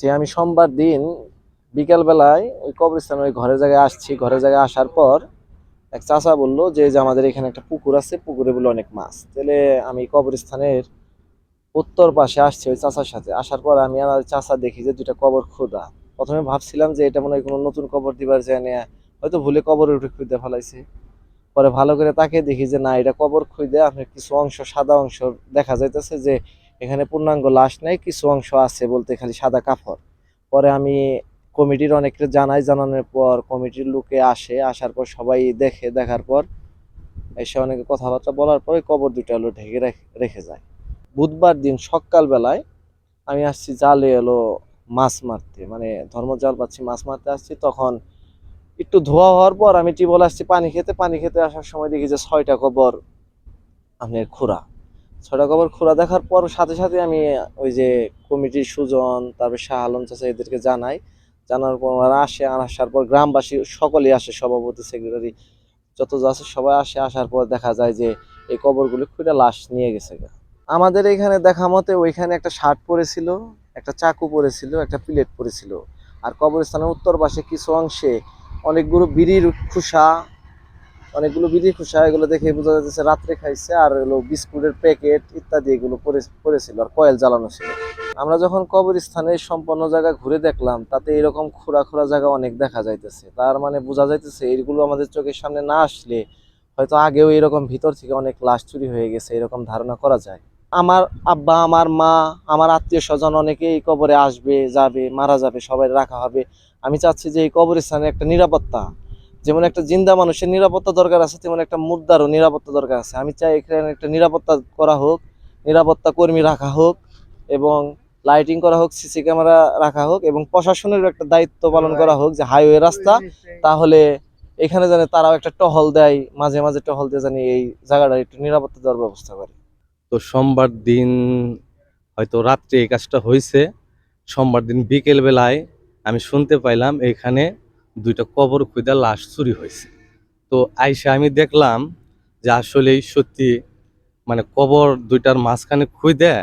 যে আমি সোমবার দিন বিকেল বেলায় ওই কবরস্থান, ওই ঘরের জায়গায় আসছি। ঘরের জায়গায় আসার পর এক চাচা বলল যে আমাদের এখানে একটা পুকুর আছে, পুকুরে বলে অনেক মাছ। তাহলে আমি কবরস্থানের উত্তর পাশে আসছি ওই চাচার সাথে। আসার পর আমি আমার চাচা দেখি যে দুইটা কবর খোদা। প্রথমে ভাবছিলাম যে এটা মনে হয় কোনো নতুন কবর দিবার যায় না, হয়তো ভুলে কবরে উঠে খুঁজে ফেলাইছে। পরে ভালো করে তাকে দেখি যে, না, এটা কবর খুঁজে আপনার কিছু অংশ, সাদা অংশ দেখা যাইতেছে যে এখানে পূর্ণাঙ্গ লাশ নাই, কিছু অংশ আছে বলতে খালি সাদা কাপড় পরে আমি কমিটির অনেককে জানাই, জানানোর পর কমিটির লোকে আসে, আসার পর সবাই দেখে, দেখার পর এসে অনেকে কথাবার্তা বলার পরে কবর দুটো হলো ঢেকে রেখে- যায়। বুধবার দিন সকাল বেলায় আমি আসছি, জালে এলো মাছ মারতে মানে ধর্মজাল পাচ্ছি, মাছ মারতে আসছি। তখন একটু ধোয়া হওয়ার পর আমি টিবল আসছি, পানি খেতে পানি খেতে আসার সময় দেখি যে ছয়টা কবর, আপনার খুঁড়া ছয়টা কবর খুঁড়া দেখার পর সাথে সাথে আমি ওই যে কমিটির সুজন, তারপর শাহ আলম চাচা এদেরকে জানাই। জানার পর ওরা আসে আসার পর গ্রামবাসী সকলেই আসে, সভাপতি সেক্রেটারি যত আছে সবাই আসে। আসার পর দেখা যায় যে এই কবরগুলি খুঁড়ে লাশ নিয়ে গেছে আমাদের এখানে দেখা মতে ওইখানে একটা শার্ট পরেছিল, একটা চাকু পরেছিল, একটা প্লেট পরেছিল। আর কবরস্থানের উত্তর পাশে কিছু অংশে অনেকগুলো বিড়ির খুসা অনেকগুলো বিড়ির খুসা, এগুলো দেখে বোঝা যাচ্ছে রাত্রে খাইছে আর হলো বিস্কুটের প্যাকেট ইত্যাদি এগুলো পড়েছিল আর কয়েল জ্বালানো ছিল। আমরা যখন কবরস্থানের সম্পন্ন জায়গা ঘুরে দেখলাম, তাতে এরকম খোঁড়া খোঁড়া জায়গা অনেক দেখা যাইতেছে। তার মানে বোঝা যাইতেছে এইগুলো আমাদের চোখের সামনে না আসলে হয়তো আগেও এরকম ভিতর থেকে অনেক লাশ চুরি হয়ে গেছে, এরকম ধারণা করা যায়। আমার আব্বা, আমার মা, আমার আত্মীয় স্বজন অনেকে এই কবরে আসবে, যাবে, মারা যাবে, সবাই রাখা হবে। আমি চাচ্ছি যে এই কবরস্থানে একটা নিরাপত্তা যেমন একটা জিন্দা মানুষের নিরাপত্তা দরকার আছে, তেমন একটা মুদ্রারও নিরাপত্তা দরকার আছে। আমি চাই এখানে একটা নিরাপত্তা করা হোক, নিরাপত্তা কর্মী রাখা হোক এবং লাইটিং করা হোক সিসি ক্যামেরা রাখা হোক এবং প্রশাসনের একটা দায়িত্ব পালন করা হোক যে হাইওয়ে রাস্তা, তাহলে এখানে জানে তারাও একটা টহল দেয়, মাঝে মাঝে টহল দিয়ে জানি এই জায়গাটা একটু নিরাপত্তা দেওয়ার ব্যবস্থা করে। তো সোমবার দিন হয়তো রাত্রে এই কাজটা হয়েছে সোমবার দিন বিকেল বেলায় আমি শুনতে পাইলাম এখানে দুইটা কবর খুঁজে লাশ চুরি হয়েছে। তো আইসা আমি দেখলাম যে আসলেই সত্যি মানে কবর দুইটার মাঝখানে খুঁজে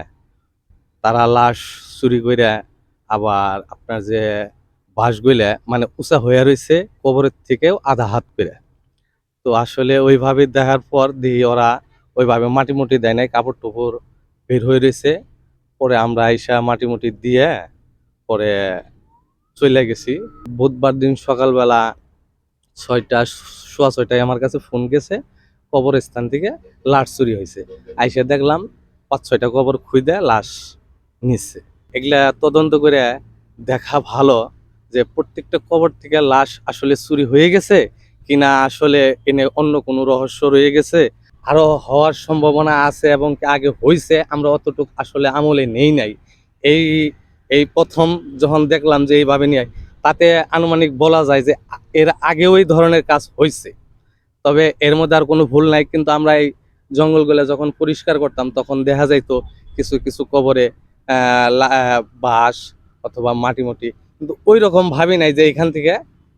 তারা লাশ চুরি করে আবার আপনার যে বাঁশগুলা মানে উঁচা হয়ে রয়েছে কবরের থেকেও আধা হাত করে তো আসলে ওইভাবে দেখার পর দিয়ে ওরা ওইভাবে মাটি মুটি দেয় নাই, কাপড় টুপড় বের হয়ে রয়েছে পরে আমরা আইসা মাটি মুটি দিয়ে পরে চলে গেছি। বুধবার দিন সকালবেলা ছয়টা, সোয়া ছয়টায় আমার কাছে ফোন গেছে, কবরস্থান থেকে লাশ চুরি হয়েছে। আইসে দেখলাম পাঁচ ছয়টা কবর খুঁজে লাশ নিচ্ছে এগুলা তদন্ত করে দেখা ভালো যে প্রত্যেকটা কবর থেকে লাশ আসলে চুরি হয়ে গেছে কিনা আসলে এনে অন্য কোনো রহস্য রয়ে গেছে। আরও হওয়ার সম্ভাবনা আছে এবং আগে হয়েছে আমরা অতটুকু আসলে আমলে নেই নাই। এই এই প্রথম যখন দেখলাম যে এইভাবে নিয়ে তাতে আনুমানিক বলা যায় যে এর আগেও এই ধরনের কাজ হয়েছে তবে এর মধ্যে আর কোনো ভুল নাই, কিন্তু আমরা এই জঙ্গলগুলো যখন পরিষ্কার করতাম, তখন দেখা যাইতো কিছু কিছু কবরে বাঁশ অথবা মাটি মুটি কিন্তু ওই রকম ভাবি নাই যে এখান থেকে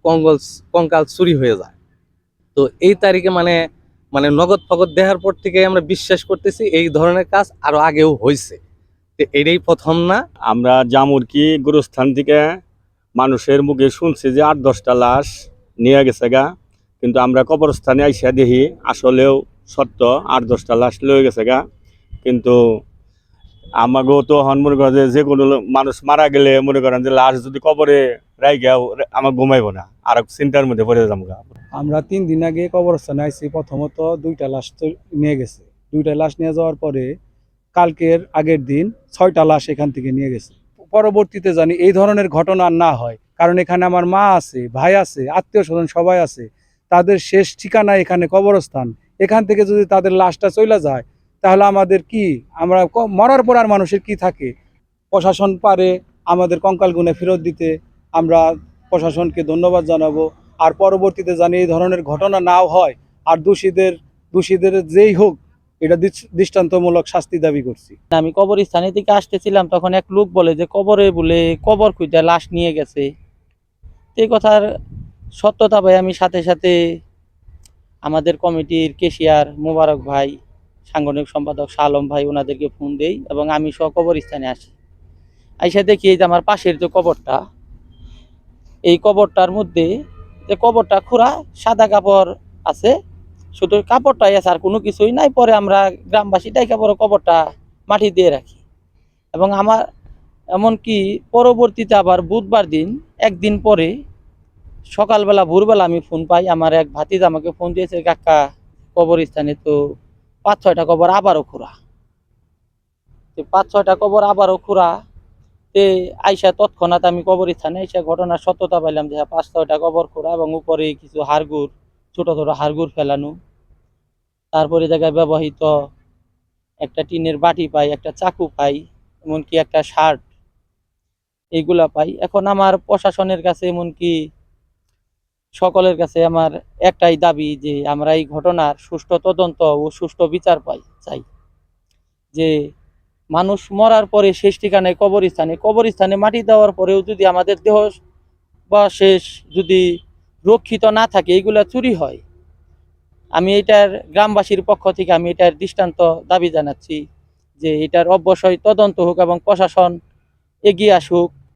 কঙ্গল, কঙ্কাল চুরি হয়ে যায়। তো এই তারিখে মানে মানে নগদ ফগদ দেওয়ার পর থেকে আমরা বিশ্বাস করতেছি এই ধরনের কাজ আরও আগেও হয়েছে এটাই প্রথম না। আমরা জামুরকি গুরুস্থান থেকে মানুষের মুখে শুনছি যে আট দশটা লাশ নিয়ে গেছে গা। কিন্তু আমরা কবরস্থানে আইসা দেখি আসলেও সত্য আট দশটা লাশ লয়ে গেছে গা। কিন্তু আমাকেও তো হন মনে করেন যে কোনো মানুষ মারা গেলে মনে করেন যে লাশ যদি কবরে রাই গেও আমার ঘুমাইবো না। আর চিন্তার মধ্যে পড়ে যাব আমরা তিন দিন আগে কবরস্থানে আইছি, প্রথমত দুইটা লাশ তো নিয়ে গেছে। দুইটা লাশ নিয়ে যাওয়ার পরে কালকের আগের দিন ছয়টা লাশ এখান থেকে নিয়ে গেছে। পরবর্তীতে জানি এই ধরনের ঘটনা না হয়। কারণ এখানে আমার মা আছে, ভাই আছে, আত্মীয় স্বজন সবাই আছে। তাদের শেষ ঠিকানা এখানে কবরস্থান। এখান থেকে যদি তাদের লাশটা চলে যায়, তাহলে আমাদের কি, আমরা মরার পর আর মানুষের কি থাকে? প্রশাসন পারে, আমাদের কঙ্কাল গুনে ফেরত দিতে। আমরা প্রশাসনকে ধন্যবাদ জানাব। আর পরবর্তীতে জানি এই ধরনের ঘটনা নাও হয়। আর দোষীদের দোষীদের যেই হোক এটা দৃষ্টান্তমূলক শাস্তি দাবি করছি। আমি কবরস্থানে থেকে আসতেছিলাম, তখন এক লোক বলে যে, কবরে বলে কবর খুঁজে লাশ নিয়ে গেছে। এই কথার সত্যতা ভাই, আমি সাথে সাথে আমাদের কমিটির কেশিয়ার মোবারক ভাই, সাংগঠনিক সম্পাদক শালম ভাই, ওনাদেরকে ফোন দেই এবং আমি সহ কবরস্থানে আসি। আইসা দেখি এই যে আমার পাশের যে কবরটা, এই কবরটার মধ্যে যে কবরটা খুঁড়া সাদা কাপড় আছে শুধু কাপড়টাই আছে, আর কোনো কিছুই নাই। পরে আমরা গ্রামবাসী ডাইকা পরে কবরটা মাটি দিয়ে রাখি। এবং আমার এমনকি পরবর্তীতে আবার বুধবার দিন, একদিন পরে সকালবেলা, ভোরবেলা আমি ফোন পাই। আমার এক ভাতিজ আমাকে ফোন দিয়েছে, কাকা, কবরস্থানে তো পাঁচ ছয়টা কবর আবারও খোঁড়া। তো পাঁচ ছয়টা কবর আবারও খোঁড়া। তে আইসা তৎক্ষণাৎ আমি কবর কবরস্থানে আইসা ঘটনার সত্যতা পাইলাম যে পাঁচ ছয়টা কবর খোঁড়া এবং উপরে কিছু হাড়গুড় ছোট ছোট হাড়গুড় ফেলানো। তারপরে জায়গায় ব্যবহৃত একটা টিনের বাটি পাই, একটা চাকু পাই, এমনকি একটা শার্ট, এইগুলা পাই। এখন আমার প্রশাসনের কাছে এমনকি সকলের কাছে আমার একটাই দাবি যে আমরা এই ঘটনার সুষ্ঠু তদন্ত ও সুষ্ঠু বিচার পাই, চাই। যে মানুষ মরার পরে শেষ ঠিকানায় কবরস্থানে কবরস্থানে মাটি দেওয়ার পরেও যদি আমাদের দেহ বা শেষ যদি রক্ষিত না থাকে এগুলো চুরি হয়। আমি এটার গ্রামবাসীর পক্ষ থেকে আমি এটার দৃষ্টান্ত দাবি জানাচ্ছি যে এটার অবশ্যই তদন্ত হোক এবং প্রশাসন এগিয়ে আসুক।